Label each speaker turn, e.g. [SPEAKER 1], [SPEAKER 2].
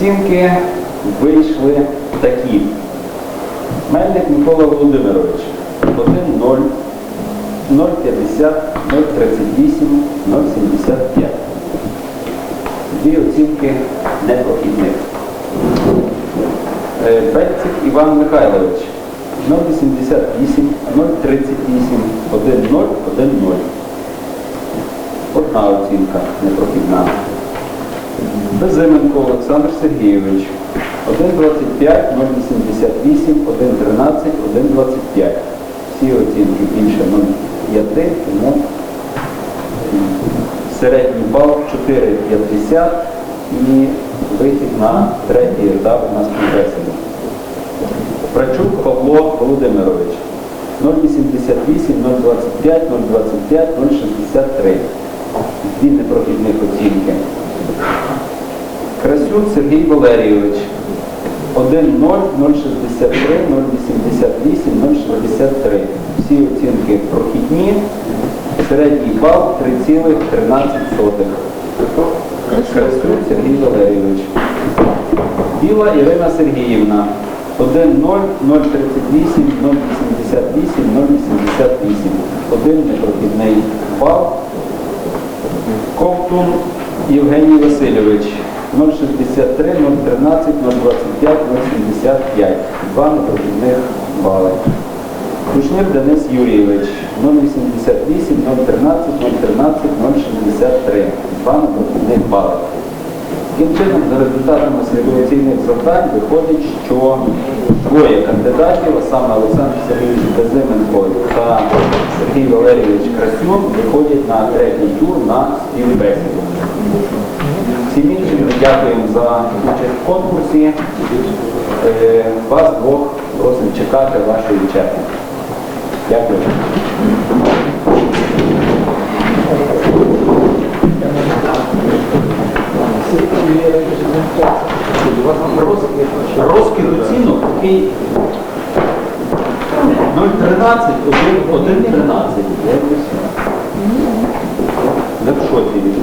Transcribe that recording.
[SPEAKER 1] оцінки вийшли такі. Мельник Микола Володимирович 1-0, 0,50, 0,38, 0,75. Дві оцінки непрохідних. Е, Бельцик Іван Михайлович 0,88, 0,38, 1,0, 1,0. Одна оцінка непрохідна. Безименко Олександр Сергійович 1,25, 0,88, 1,13, 1,25. Всі оцінки більше 0,5, тому середній бал 4,50 і вихід на третій етап у нас підкреслено. Прачук Павло Володимирович 0,88, 0,25, 0,25, 0,63. Дві непрохідних оцінки. Красюк Сергій Валерійович 1,0, 0,63, 0,88, 0,63. Всі оцінки прохідні. Середній бал 3,13. Красюк Сергій Валерійович. Біла Ірина Сергіївна 1,0, 0,38, 0,88, 0,88. Один непрохідний бал. Ковтун Євгеній Васильович 063, 013, 025, 075. Два непрохідних бали. Кушнір Денис Юрійович 088, 013, 013, 063. Два непрохідних бали. Таким чином, за результатами слідоваційних завдань виходить, що двоє кандидатів, а саме Олександр Сергійович Безименко та Сергій Валерійович Красюк, виходять на третій тур на співбесіду всім іншим дякуємо за участь в конкурсі. Е, вас двох просимо чекати вашої черги. Дякую. Розкіду ціну такий 0,13, 1,13. Я в шоці від